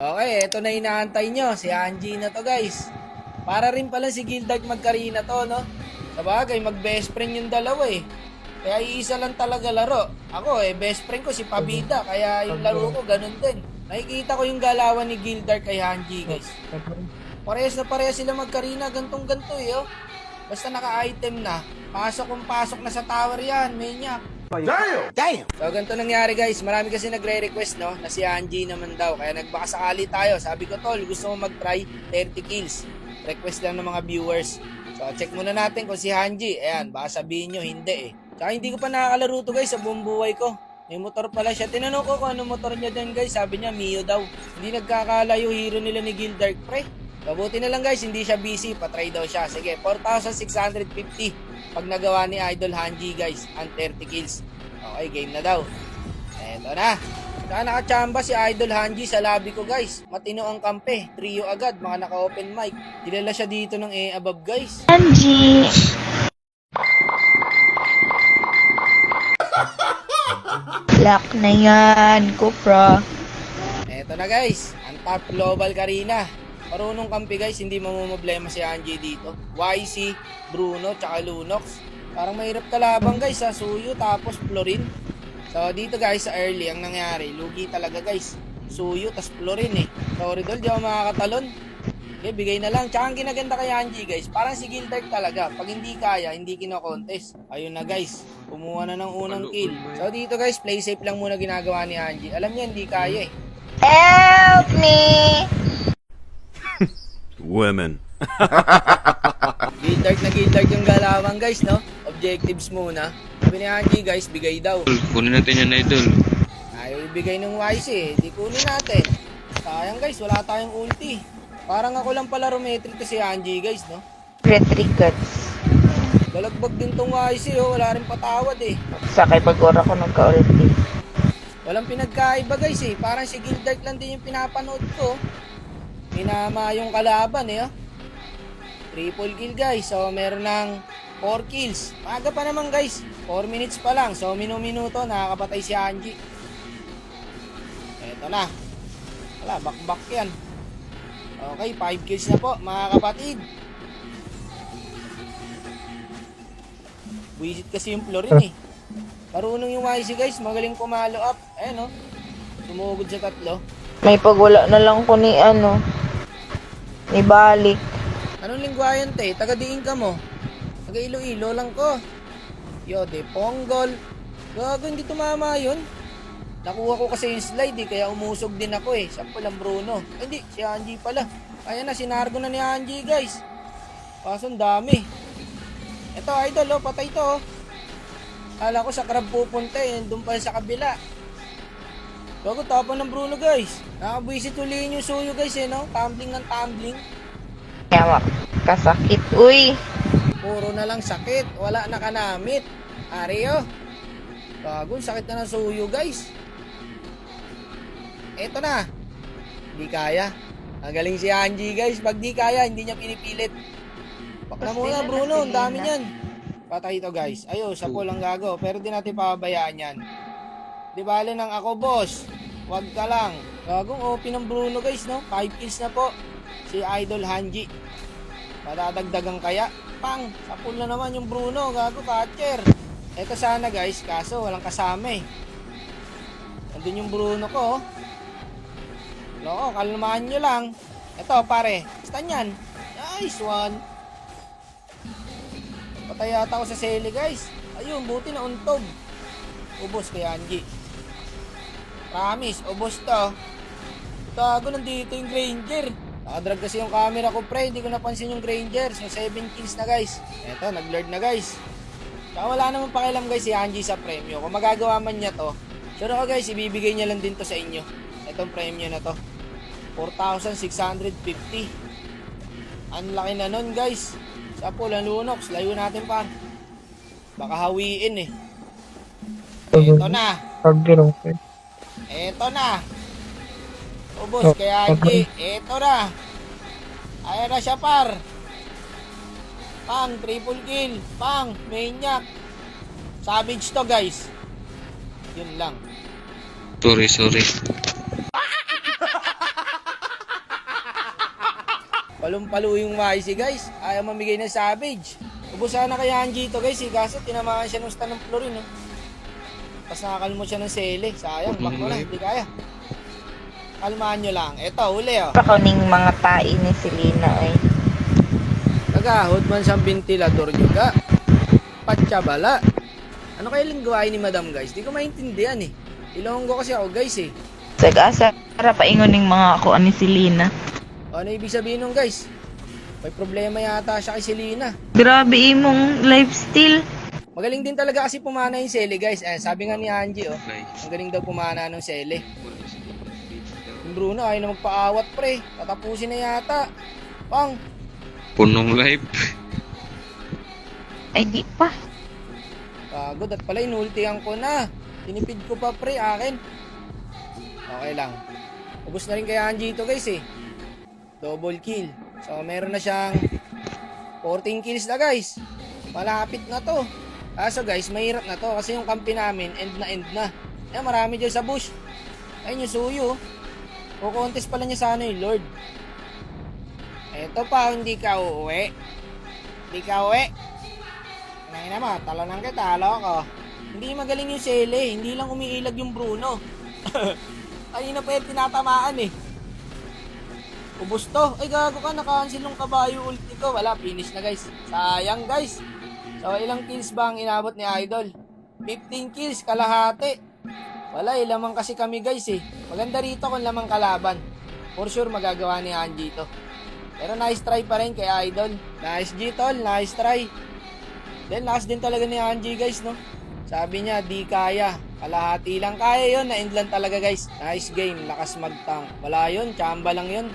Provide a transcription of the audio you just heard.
Okay, ito na inaantay nyo. Si Angie na to, guys. Para rin pala si Gildark magkarina to, no? Sa bagay, mag-best friend yung dalawa eh. Kaya iisa lang talaga laro. Ako eh, best friend ko si Pabida. Kaya yung laro ko, ganun din. Nakikita ko yung galawan ni Gildark kay Angie, guys. Parehas na parehas sila magkarina. Gantong ganto eh, oh. Basta naka-item na. Pasok kung pasok na sa tower yan, maniac. Damn! So, ganito nangyari guys. Marami kasi nagre-request, no? Na si Angie naman daw. Kaya nagbakasakali tayo. Sabi ko, tol, gusto mo mag-try 30 kills. Request lang ng mga viewers. So, check muna natin kung si Angie. Ayan, baka sabihin nyo, hindi eh. Tsaka hindi ko pa nakakalaro to guys sa buong buhay ko. May motor pala siya. Tinanong ko kung ano motor niya din guys. Sabi niya, Mio daw. Hindi nagkakalayo hero nila ni Gildark, pre. Mabuti na lang guys, hindi siya busy. Patry daw siya. Sige, 4,650 pag nagawa ni Idol Hanji guys ang 30 kills. Okay, game na daw. Eto na. Saka nakachamba si Idol Hanji sa lobby ko guys. Matino ang kampe. Trio agad, mga naka-open mic. Kilala siya dito ng E above guys. Angie. Lock na yan, Kupra. Eto na guys, ang top global Karina. Marunong kampi guys, hindi mamumblema si Angie dito. YC, Bruno, tsaka Lunox. Parang mahirap kalabang guys sa Suyo tapos Florin. So dito guys sa early ang nangyari, lugi talaga guys. Suyo tas Florin eh. Sorry dol, di ako makakatalon. Okay, bigay na lang. Tsaka ang ginaganda kay Angie guys, parang si Gildark talaga. Pag hindi kaya, hindi kino-contest. Ayun na guys, kumuha na ng unang kill. So dito guys, play safe lang muna ginagawa ni Angie. Alam niya hindi kaya eh. Help me! Women. Gildark na Gildark yung galawang guys, no? Objectives muna. Sabi ni Angie guys, bigay daw. Kunin natin yan, idol. Ayaw ibigay ng YC eh. Di kunin natin. Sayang guys, wala tayong ulti. Parang ako lang pala rumetri to si Angie guys, no? Retricats. Dalagbag din tong YC oh, wala rin patawad eh. Sakay pag-ora ko nagka-ulti. Walang pinagkaiba guys eh. Parang si Gildark lang din yung pinapanood ko. Minama yung kalaban eh. Oh. Triple kill guys. So meron ng 4 kills. Maaga pa naman guys. 4 minutes pa lang. So minu-minuto nakakapatay si Angie. Eto na. Wala, bakbak yan. Okay, 5 kills na po mga kapatid. Wisit kasi yung Florin eh. Marunong yung YC guys, magaling pumalo up. Ayan oh. Sumugod sa tatlo. May pagwala na lang ko ni ano. Ni Balik. Anong lingwayan te? Taga diin ka mo. Taga Iloilo lang ko. Yo, de ponggol. Gago, hindi tumama yun. Nakuha ko kasi yung slide eh, kaya umusog din ako eh. Siya pala Bruno. Ay, hindi, si Angie pala. Kaya na, sinargo na ni Angie guys. Kaso dami. Ito, idol oh, patay to oh. Kala ko sa crab pupunta eh, doon pa sa kabila. Gago, tapon ng Bruno guys. Nakabwisit ulihin yung suyo guys eh, no? Tumbling ng tumbling. Yawa. Kasakit. Uy. Puro na lang sakit. Wala na kanamit. Ario. Bago, sakit na ng suyo, guys. Eto na. Hindi kaya. Ang galing si Angie, guys. Pag di kaya, hindi niya pinipilit. Bak na muna, Bruno. Ang dami niyan. Patay ito, guys. Ayo, sa lang gago. Pero di natin pababayaan yan. Di bale nang ako, boss. Huwag ka lang. Gagong OP ng Bruno, guys, no? 5 kills na po. Si Idol Hanji. Madadagdagan kaya? Pang, sa pool na naman yung Bruno, gago catcher. Ito sana guys, kaso walang kasama eh. Nandun yung Bruno ko. oh. Loko, kalmahan nyo lang. Ito pare, stan yan. Nice one. Patay yata ako sa sele guys. Ayun, buti na untog. Ubos kay Angie. Promise, ubos to. Tago nandito yung Granger. Nakadrag kasi yung camera ko pre, hindi ko napansin yung Granger. So 7 kills na guys. Eto, nag-lord na guys. Saka wala naman pakialam guys si Angie sa premyo. Kung magagawa man niya to, sure ako guys, ibibigay niya lang din to sa inyo. Itong premyo na to. 4,650. Ang laki na nun guys. Sa pool, ang lunox. Layo natin pa. Baka hawiin eh. Eto na. Eto na. Ubos kaya Angie. Eto na. Ayan na siya par. Pang, triple kill. Pang, maniac. Savage to guys. Yun lang. Sorry, sorry. Palong-palo yung Maisi guys. Ayaw mamigay ng savage. Ubus sana kay Angie ito guys. Eh. Kaso tinamaan siya ng stand ng florin. No? Tapos nakakalmo siya ng sele. Sayang, back mo na. Hindi kaya. Kalmahan nyo lang. Eto, huli oh. Pa kuning mga tai ni Selena ay. Nagahod man siyang ventilador juga. Patsabala. Ano kaya lang gawain ni madam guys? Di ko maintindihan eh. Ilonggo kasi ako guys eh. Sag-asa para paingon ning mga ako ni Selena. O, ano ibig sabihin nun guys? May problema yata siya kay Selena. Grabe imong lifestyle. Magaling din talaga kasi pumana yung Sele guys. Eh, sabi nga ni Angie oh. Ang galing daw pumana ng Sele. Yung Bruno ayaw na magpaawat pre. Tatapusin na yata. Pang, Punong live. Ay di pa. pagod at pala inultihan ko na. Tinipid ko pa pre akin. Okay lang. Ubus na rin kay Angie ito guys eh. Double kill. So meron na siyang 14 kills na guys. Malapit na to. Kaso guys, mahirap na to kasi yung kampi namin end na end na. Eh marami dyan sa bush. Ayun yung suyo. O contest pala niya sana yung Lord. Eto pa, hindi ka uuwi. Hindi ka uuwi. Nangina mo, talonan kita, loko. Hindi magaling yung Sele, hindi lang umiilag yung Bruno. Ayun na pa yung tinatamaan eh. Ubus to. Ay gago ka, nakancel yung kabayo ulti ko. Wala, finish na guys. Sayang guys. So ilang kills ba ang inabot ni Idol? 15 kills, kalahati. Wala, eh, lamang kasi kami guys eh. Maganda rito kung lamang kalaban. For sure magagawa ni Angie to. Pero nice try pa rin kay Idol. Nice G tol, nice try. Then last din talaga ni Angie guys no. Sabi niya di kaya. Kalahati lang kaya yon na end lang talaga guys. Nice game, lakas magtang. Wala yun, chamba lang yun.